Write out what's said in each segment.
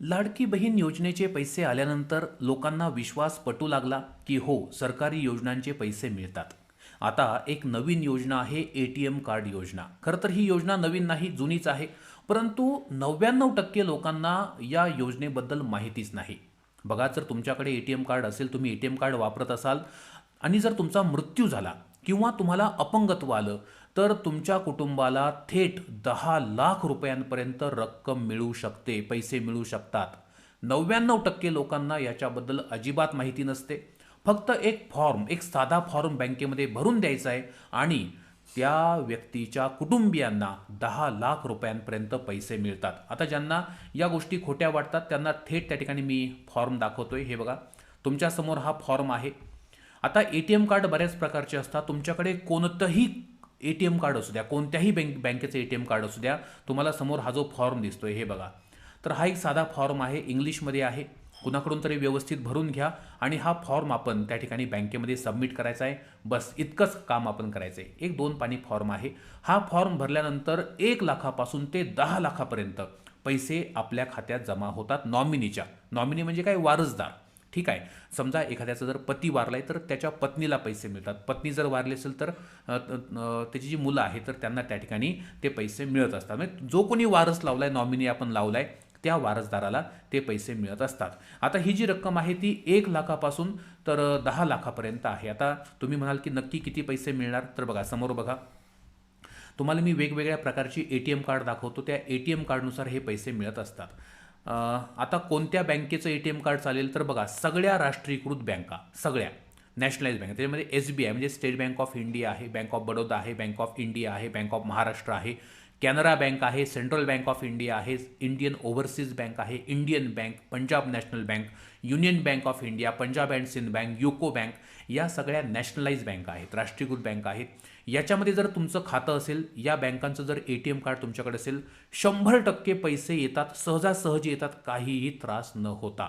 लाडकी बहीण योजनेचे पैसे आल्यानंतर लोकांना विश्वास पटू लागला की हो सरकारी योजनांचे पैसे मिळतात. आता एक नवीन योजना आहे ए टी एम कार्ड योजना. खरं तर ही योजना नवीन नाही जुनीच आहे. परंतु नव्याण्णव टक्के लोकांना या योजनेबद्दल माहितीच नाही. बघा जर तुमच्याकडे ए टी एम कार्ड असेल तुम्ही ए टी एम कार्ड वापरत असाल आणि जर तुमचा मृत्यू झाला किंवा तुम्हाला अपंगत्व आलं तर तुमच्या कुटुंबाला थेट दहा लाख रुपयांपर्यंत रक्कम मिळू शकते पैसे मिळू शकतात. नव्याण्णव टक्के लोकांना याच्याबद्दल अजिबात माहिती नसते. फक्त एक फॉर्म एक साधा फॉर्म बँकेमध्ये भरून द्यायचा आहे आणि त्या व्यक्तीच्या कुटुंबियांना दहा लाख रुपयांपर्यंत पैसे मिळतात. आता ज्यांना या गोष्टी खोट्या वाटतात त्यांना थेट त्या ठिकाणी मी फॉर्म दाखवतोय. हे बघा तुमच्यासमोर हा फॉर्म आहे. आता ए टी एम कार्ड बऱ्याच प्रकारचे असतात. तुमच्याकडे कोणतंही ए टी एम कार्ड असू द्या कोणत्याही बँक बँकेचं ए टी एम कार्ड असू द्या तुम्हाला समोर हा जो फॉर्म दिसतोय हे बघा. तर हा एक साधा फॉर्म आहे इंग्लिशमध्ये आहे. कुणाकडून तरी व्यवस्थित भरून घ्या आणि हा फॉर्म आपण त्या ठिकाणी बँकेमध्ये सबमिट करायचा आहे. बस इतकंच काम आपण करायचं आहे. एक दोन पाणी फॉर्म आहे. हा फॉर्म भरल्यानंतर एक लाखापासून ते दहा लाखापर्यंत पैसे आपल्या खात्यात जमा होतात नॉमिनीच्या नॉमिनी म्हणजे काय? वारसदार. ठीक आहे. समजा एखाद्याचा जर पती वारलाय तर त्याच्या पत्नीला पैसे मिळतात. पत्नी जर वारली असेल तर त्याची जी मुलं आहेत तर त्यांना त्या ठिकाणी ते पैसे मिळत असतात. म्हणजे जो कोणी वारस लावलाय नॉमिनी आपण लावलाय त्या वारसदाराला ते पैसे मिळत असतात. आता ही जी रक्कम आहे ती एक लाखापासून तर दहा लाखापर्यंत आहे. आता तुम्ही म्हणाल की नक्की किती पैसे मिळणार? तर बघा समोर बघा. तुम्हाला मी वेगवेगळ्या प्रकारची ए टी एम कार्ड दाखवतो. त्या ए टी एम कार्डनुसार हे पैसे मिळत असतात. आता कोणत्या बँकेचं ए टी एम कार्ड चालेल तर बघा सगळ्या राष्ट्रीयकृत बँका सगळ्या नॅशनलाइज बँक त्याच्यामध्ये एस बी आय म्हणजे स्टेट बँक ऑफ इंडिया आहे बँक ऑफ बडोदा आहे बँक ऑफ इंडिया आहे बँक ऑफ महाराष्ट्र आहे कॅनरा बँक आहे सेंट्रल बँक ऑफ इंडिया आहे इंडियन ओव्हरसीज बँक आहे Indian bank Punjab national bank union bank of India Punjab and Sindh bank UCO bank या सगळ्या nationalise bank आहेत राष्ट्रीयकृत बँक आहेत. याच्यामध्ये जर तुमचं खातं असेल या बँकांचं जर ए टी एम कार्ड तुमच्याकडे असेल शंभर टक्के पैसे येतात सहजासहजी येतात काहीही त्रास न होता.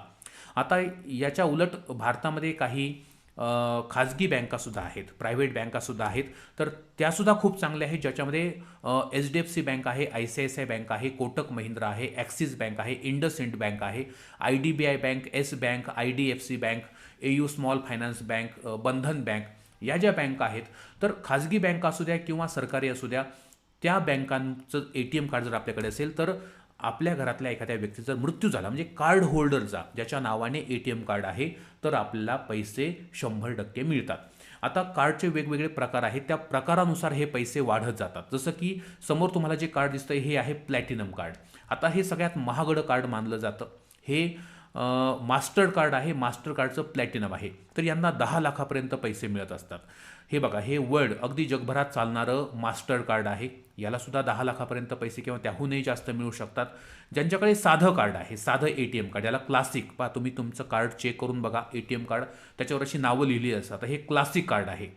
आता याच्या उलट भारतामध्ये काही खाजगी बँकासुद्धा आहेत प्रायव्हेट बँकासुद्धा आहेत तर त्यासुद्धा खूप चांगल्या आहेत ज्याच्यामध्ये H D F C bank आहे I C I C I bank आहे कोटक महिंद्रा आहे ॲक्सिस बँक आहे इंडसइंड बँक आहे I D B I bank yes bank I D F C bank A U small finance bank Bandhan bank या ज्या बँका आहेत तर खाजगी बँक असू द्या किंवा सरकारी असू द्या त्या बँकांचं ए टी एम कार्ड जर आपल्याकडे असेल तर आपल्या घरातल्या एखाद्या व्यक्तीचा मृत्यू झाला म्हणजे कार्ड होल्डरचा ज्याच्या नावाने ए टी एम कार्ड आहे तर आपल्याला पैसे शंभर टक्के मिळतात. आता कार्डचे वेगवेगळे प्रकार आहेत त्या प्रकारानुसार हे पैसे वाढत जातात. जसं की समोर तुम्हाला जे कार्ड दिसतं हे आहे प्लॅटिनम कार्ड. आता हे सगळ्यात महागडं कार्ड मानलं जातं. हे मास्टर कार्ड आहे मास्टर कार्डचं प्लॅटिनम आहे. तर यांना दहा लाखापर्यंत पैसे मिळत असतात. हे बघा हे वर्ल्ड अगदी जगभरात चालणारं मास्टर कार्ड आहे. यालासुद्धा दहा लाखापर्यंत पैसे किंवा त्याहूनही जास्त मिळू शकतात. ज्यांच्याकडे साधं कार्ड आहे साधं ए टी एम कार्ड याला क्लासिक पहा तुम्ही तुमचं कार्ड चेक करून बघा ए टी एम कार्ड त्याच्यावर अशी नावं लिहिली असतात. हे क्लासिक कार्ड आहे.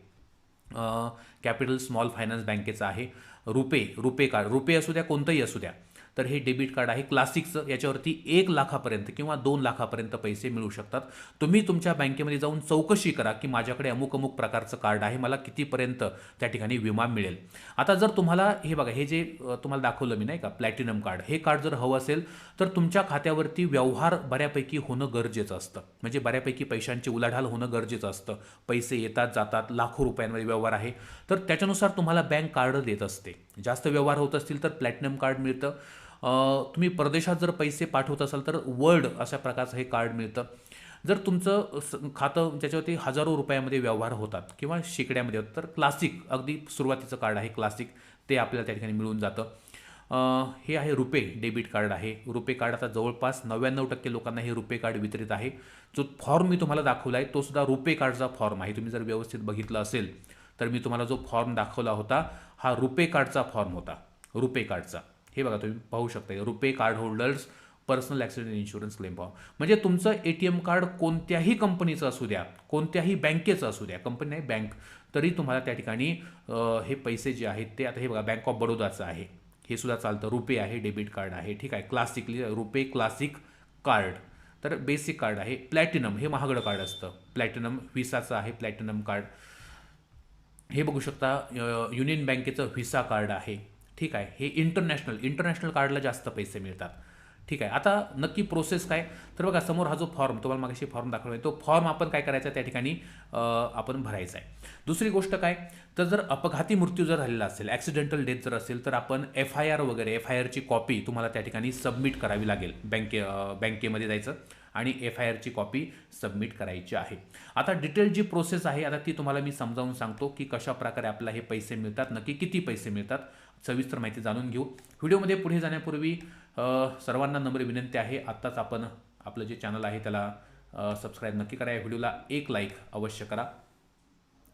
कॅपिटल स्मॉल फायनान्स बँकेचं आहे. रुपे रुपे कार्ड रुपे असू द्या कोणतंही असू द्या. तर हे डेबिट कार्ड आहे. क्लासिकचं याच्यावरती एक लाखापर्यंत किंवा दोन लाखापर्यंत पैसे मिळू शकतात. तुम्ही तुमच्या बँकेमध्ये जाऊन चौकशी करा की माझ्याकडे अमुक अमुक प्रकारचं कार्ड आहे. मला कितीपर्यंत त्या ठिकाणी विमा मिळेल. आता जर तुम्हाला हे बघा हे जे तुम्हाला दाखवलं मी नाही का प्लॅटिनम कार्ड हे कार्ड जर हवं असेल तर तुमच्या खात्यावरती व्यवहार बऱ्यापैकी होणं गरजेचं असतं. म्हणजे बऱ्यापैकी पैशांची उलाढाल होणं गरजेचं असतं. पैसे येतात जातात लाखो रुपयांमध्ये व्यवहार आहे. तर त्याच्यानुसार तुम्हाला बँक कार्ड देत असते. जास्त व्यवहार होत असतील तर प्लॅटिनम कार्ड मिळतं. तुम्ही परदेशात जर पैसे पाठवत असाल तर वर्ल्ड अशा प्रकारचं हे कार्ड मिळतं. जर तुमचं स- खातं ज्याच्यावरती हजारो रुपयामध्ये व्यवहार होतात किंवा शेकड्यामध्ये होतात तर क्लासिक अगदी सुरुवातीचं कार्ड आहे क्लासिक ते आपल्याला त्या ठिकाणी मिळून जातं. हे आहे रुपे डेबिट कार्ड आहे. रुपे कार्ड आता जवळपास नव्याण्णव टक्के लोकांना हे रुपे कार्ड वितरित आहे. जो फॉर्म मी तुम्हाला दाखवला आहे तो सुद्धा रुपे कार्डचा फॉर्म आहे. तुम्ही जर व्यवस्थित बघितलं असेल तर मी तुम्हाला जो फॉर्म दाखवला होता हा रुपे कार्डचा फॉर्म होता. रुपे कार्डचा. हे बघा तुम्ही पाहू शकता. RuPay card holders personal accident insurance claim form म्हणजे तुमचं ए टी एम कार्ड कोणत्याही कंपनीचं असू द्या कोणत्याही बँकेचं असू द्या कंपनी नाही बँक तरी तुम्हाला त्या ठिकाणी हे पैसे जे आहेत ते आता हे बघा बँक ऑफ बडोदाचं आहे. हे सुद्धा चालतं. रुपे आहे डेबिट कार्ड आहे. ठीक आहे क्लासिकली रुपे क्लासिक कार्ड. तर बेसिक कार्ड आहे. प्लॅटिनम हे महागडं कार्ड असतं. प्लॅटिनम व्हिसाचं आहे प्लॅटिनम कार्ड. हे बघू शकता युनियन बँकेचं व्हिसा कार्ड आहे. ठीक आहे. हे इंटरनॅशनल इंटरनॅशनल कार्डला जास्त पैसे मिळतात. ठीक आहे. आता नक्की प्रोसेस काय? तर बघा समोर हा जो फॉर्म तुम्हाला मागाशी फॉर्म दाखवला आहे तो फॉर्म आपण काय करायचा त्या ठिकाणी आपण भरायचा आहे. दुसरी गोष्ट काय? तर जर अपघाती मृत्यू जर झालेला असेल ॲक्सिडेंटल डेथ जर असेल तर आपण एफ आय आर वगैरे एफ आय आरची कॉपी तुम्हाला त्या ठिकाणी सबमिट करावी लागेल. बँके बँकेमध्ये जायचं आणि एफ आय आरची कॉपी सबमिट करायची आहे. आता डिटेल जी प्रोसेस आहे आता ती तुम्हाला मी समजावून सांगतो की कशा प्रकारे आपल्याला हे पैसे मिळतात नक्की किती पैसे मिळतात. सविस्तर माहिती जाणून घेऊ. व्हिडिओमध्ये पुढे जाण्यापूर्वी सर्वांना नम्र विनंती आहे आत्ताच आपण आपलं जे चॅनल आहे त्याला सबस्क्राईब नक्की करा. या व्हिडिओला एक लाईक अवश्य करा.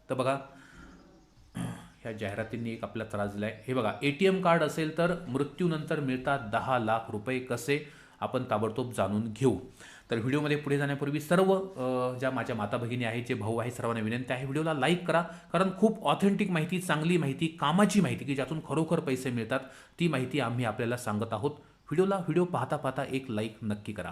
तर बघा ह्या जाहिरातींनी एक आपला त्रास दिला आहे हे बघा ए टी एम कार्ड असेल तर मृत्यूनंतर मिळतात दहा लाख रुपये कसे? आपण ताबडतोब जाणून घेऊ. तर व्हिडिओमध्ये पुढे जाण्यापूर्वी सर्व ज्या माझ्या माता भगिनी आहेत जे भाऊ आहे सर्वांना विनंती आहे व्हिडिओला लाईक करा. कारण खूप ऑथेंटिक माहिती चांगली माहिती कामाची माहिती की ज्यातून खरोखर पैसे मिळतात ती माहिती आम्ही आपल्याला सांगत आहोत. व्हिडिओला व्हिडिओ पाहता पाहता एक लाईक नक्की करा.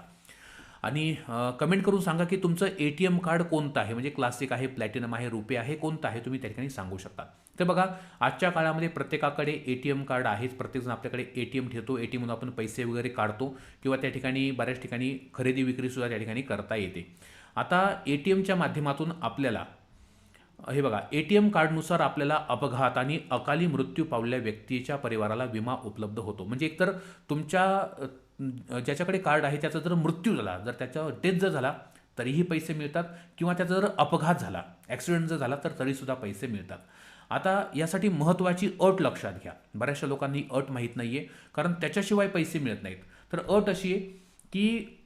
आणि कमेंट करून सांगा की तुमचं ए टी एम कार्ड कोणतं आहे? म्हणजे क्लासिक आहे प्लॅटिनम आहे रुपे आहे कोणतं आहे? तुम्ही त्या ठिकाणी सांगू शकता. तर बघा आजच्या काळामध्ये प्रत्येकाकडे ए टी एम कार्ड आहेच प्रत्येकजण आपल्याकडे ए टी एम ठेवतो. ए टी एममधून आपण पैसे वगैरे काढतो किंवा त्या ठिकाणी बऱ्याच ठिकाणी खरेदी विक्रीसुद्धा त्या ठिकाणी करता येते. आता ए टी एमच्या माध्यमातून आपल्याला हे बघा ए टी एम कार्डनुसार आपल्याला अपघात आणि अकाली मृत्यू पावलेल्या व्यक्तीच्या परिवाराला विमा उपलब्ध होतो. म्हणजे एकतर तुमच्या ज्याच्याकडे कार्ड आहे त्याचा जर मृत्यू झाला जर त्याचा डेथ जर झाला तरीही पैसे मिळतात. किंवा त्याचा जर अपघात झाला ॲक्सिडेंट जर झाला तर तरीसुद्धा पैसे मिळतात. आता यासाठी महत्त्वाची अट लक्षात घ्या. बऱ्याचशा लोकांनी अट माहीत नाही आहे कारण त्याच्याशिवाय पैसे मिळत नाहीत. तर अट अशी आहे की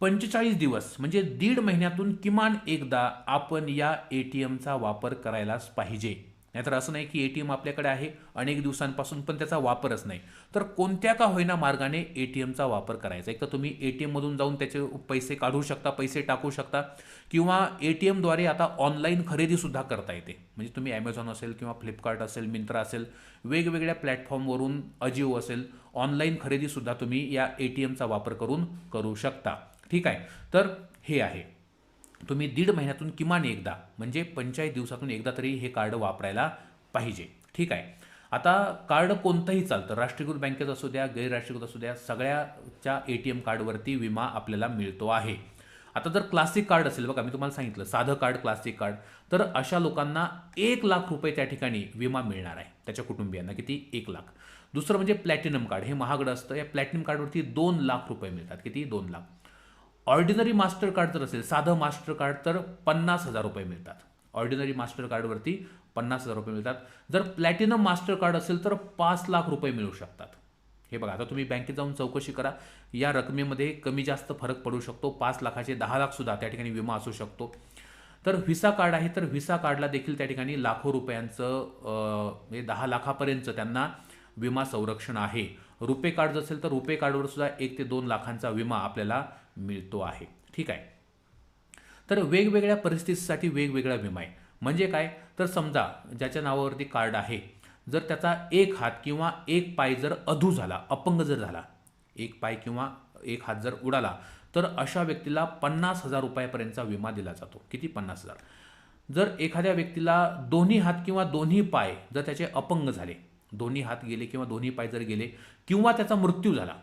पंचेचाळीस दिवस म्हणजे दीड महिन्यातून किमान एकदा आपण या ए टी एमचा वापर करायलाच पाहिजे. नाहीतर असं नाही की ए टी एम आपल्याकडे आहे अनेक दिवसांपासून पण त्याचा वापरच नाही. तर कोणत्या का होईना मार्गाने ए टी एमचा वापर करायचा? एक तर तुम्ही ए टी एममधून जाऊन त्याचे पैसे काढू शकता पैसे टाकू शकता किंवा ए टी एमद्वारे आता ऑनलाईन खरेदीसुद्धा करता येते. म्हणजे तुम्ही ॲमेझॉन असेल किंवा फ्लिपकार्ट असेल मिंत्रा असेल वेगवेगळ्या प्लॅटफॉर्मवरून अजिओ असेल ऑनलाईन खरेदीसुद्धा तुम्ही या ए टी एमचा वापर करून करू शकता. ठीक आहे? तर हे आहे. तुम्ही दीड महिन्यातून किमान एकदा म्हणजे पंचाळीस दिवसातून एकदा तरी हे कार्ड वापरायला पाहिजे. ठीक आहे? आता कार्ड कोणतंही चालतं. राष्ट्रीयकृत बँकेत असू द्या गैरराष्ट्रीयकृत असू द्या सगळ्याच्या ए टी एम कार्डवरती विमा आपल्याला मिळतो आहे. आता जर क्लासिक कार्ड असेल बघा मी तुम्हाला सांगितलं साधं कार्ड क्लासिक कार्ड तर अशा लोकांना एक लाख रुपये त्या ठिकाणी विमा मिळणार आहे त्याच्या कुटुंबियांना किती? एक लाख. दुसरं म्हणजे प्लॅटिनम कार्ड. हे महागडं असतं. या प्लॅटिनम कार्डवरती दोन लाख रुपये मिळतात. किती? दोन लाख. ऑर्डिनरी मास्टर कार्ड जर असेल साधं मास्टर कार्ड तर पन्नास हजार रुपये मिळतात. ऑर्डिनरी मास्टर कार्डवरती पन्नास हजार रुपये मिळतात. जर प्लॅटिनम मास्टर कार्ड असेल तर पाच लाख रुपये मिळू शकतात. हे बघा आता तुम्ही बँकेत जाऊन चौकशी करा. या रकमेमध्ये कमी जास्त फरक पडू शकतो. पाच लाखाचे दहा लाखसुद्धा त्या ठिकाणी विमा असू शकतो. तर व्हिसा कार्ड आहे तर व्हिसा कार्डला देखील त्या ठिकाणी लाखो रुपयांचं हे म्हणजे दहा लाखापर्यंत त्यांना विमा संरक्षण आहे. रुपे कार्ड जर असेल तर रुपे कार्डवर सुद्धा एक ते दोन लाखांचा विमा आपल्याला मिळतो आहे. ठीक आहे? तर वेगवेगळ्या परिस्थितीसाठी वेगवेगळा विमा आहे. म्हणजे काय? तर समजा ज्याच्या नावावरती कार्ड आहे जर त्याचा एक हात किंवा एक पाय जर अधू झाला अपंग जर झाला एक पाय किंवा एक हात जर उडाला तर अशा व्यक्तीला पन्नास हजार रुपयापर्यंतचा विमा दिला जातो. किती? पन्नास हजार. जर एखाद्या व्यक्तीला दोन्ही हात किंवा दोन्ही पाय जर त्याचे अपंग झाले दोन्ही हात गेले किंवा दोन्ही पाय जर गेले किंवा त्याचा मृत्यू झाला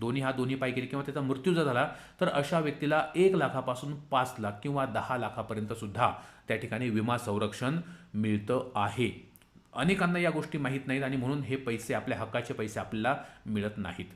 दोन्ही हात दोन्ही पाय गेले किंवा त्याचा मृत्यू जर झाला तर अशा व्यक्तीला एक लाखापासून पाच लाख किंवा दहा लाखापर्यंत सुद्धा त्या ठिकाणी विमा संरक्षण मिळतं आहे. अनेकांना या गोष्टी माहीत नाहीत आणि म्हणून हे पैसे आपल्या हक्काचे पैसे आपल्याला मिळत नाहीत.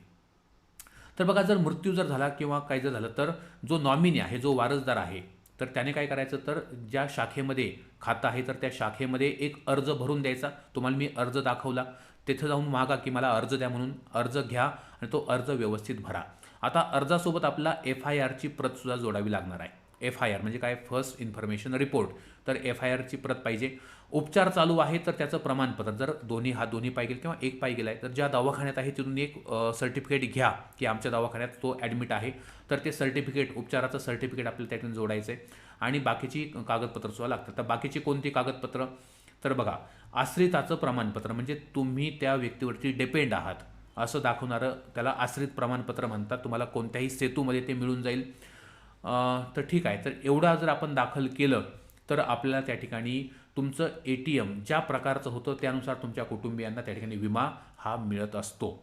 तर बघा जर मृत्यू जर झाला किंवा काय जर झालं तर जो नॉमिनी आहे जो वारसदार आहे तर त्याने काय करायचं? तर ज्या शाखेमध्ये खातं आहे तर त्या शाखेमध्ये एक अर्ज भरून द्यायचा. तुम्हाला मी अर्ज दाखवला. तिथं जाऊन मागा की मला अर्ज द्या म्हणून. अर्ज घ्या आणि तो अर्ज व्यवस्थित भरा. आता अर्जासोबत आपला एफ आय आरची प्रतसुद्धा जोडावी लागणार आहे. एफ आय आर म्हणजे काय? First information report. तर एफ आय आरची प्रत पाहिजे. उपचार चालू आहे तर त्याचं प्रमाणपत्र. जर दोन्ही हात दोन्ही पाय गेले किंवा एक पाय गेला आहे तर ज्या दवाखान्यात आहे तिथून एक सर्टिफिकेट घ्या की आमच्या दवाखान्यात तो ॲडमिट आहे. तर ते सर्टिफिकेट उपचाराचं सर्टिफिकेट आपल्याला त्यातून जोडायचं आहे आणि बाकीची कागदपत्रसुद्धा लागतात. तर बाकीची कोणती कागदपत्र? तर बघा आश्रिताचं प्रमाणपत्र म्हणजे तुम्ही त्या व्यक्तीवरती डिपेंड आहात. असं दाखवणारं त्याला आश्रित प्रमाणपत्र म्हणतात. तुम्हाला कोणत्याही सेतूमध्ये ते मिळून जाईल. तर ठीक आहे. तर एवढा जर आपण दाखल केलं तर आपल्याला त्या ठिकाणी तुमचं ए टी एम ज्या प्रकारचं होतं त्यानुसार तुमच्या कुटुंबियांना त्या ठिकाणी विमा हा मिळत असतो.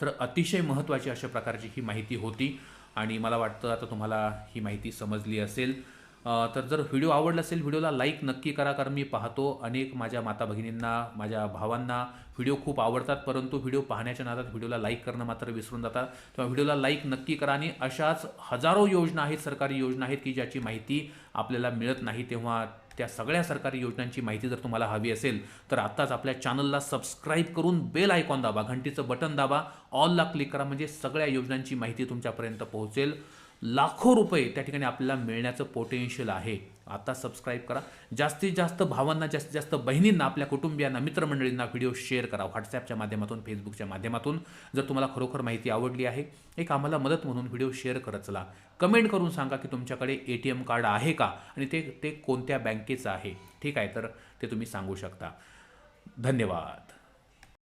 तर अतिशय महत्त्वाची अशा प्रकारची ही माहिती होती आणि मला वाटतं आता तुम्हाला ही माहिती समजली असेल. तर जर व्हिडिओ आवडला असेल व्हिडिओला लाईक नक्की करा कारण मी पाहतो अनेक माझ्या माता भगिनींना माझ्या भावांना व्हिडिओ खूप आवडतात परंतु व्हिडिओ पाहण्याच्या नादात व्हिडिओला लाईक करणं मात्र विसरून जातात. तेव्हा व्हिडिओला लाईक नक्की करा आणि अशाच हजारो योजना आहेत सरकारी योजना आहेत की ज्याची माहिती आपल्याला मिळत नाही. तेव्हा त्या सगळ्या सरकारी योजनांची माहिती जर तुम्हाला हवी असेल तर आत्ताच आपल्या चॅनलला सबस्क्राईब करून बेल आयकॉन दाबा. घंटीचं बटन दाबा. ऑलला क्लिक करा. म्हणजे सगळ्या योजनांची माहिती तुमच्यापर्यंत पोहोचेल. लाखो रुपये त्या ठिकाणी आपल्याला मिळण्याचं पोटेन्शियल आहे. आता सबस्क्राईब करा. जास्तीत जास्त भावांना जास्तीत जास्त बहिणींना आपल्या कुटुंबियांना मित्रमंडळींना व्हिडिओ शेअर करा. व्हॉट्सॲपच्या माध्यमातून फेसबुकच्या माध्यमातून. जर तुम्हाला खरोखर माहिती आवडली आहे एक आम्हाला मदत म्हणून व्हिडिओ शेअर करत चला. कमेंट करून सांगा की तुमच्याकडे ए टी एम कार्ड आहे का? आणि ते ते कोणत्या बँकेचं आहे? ठीक आहे तर ते तुम्ही सांगू शकता. धन्यवाद.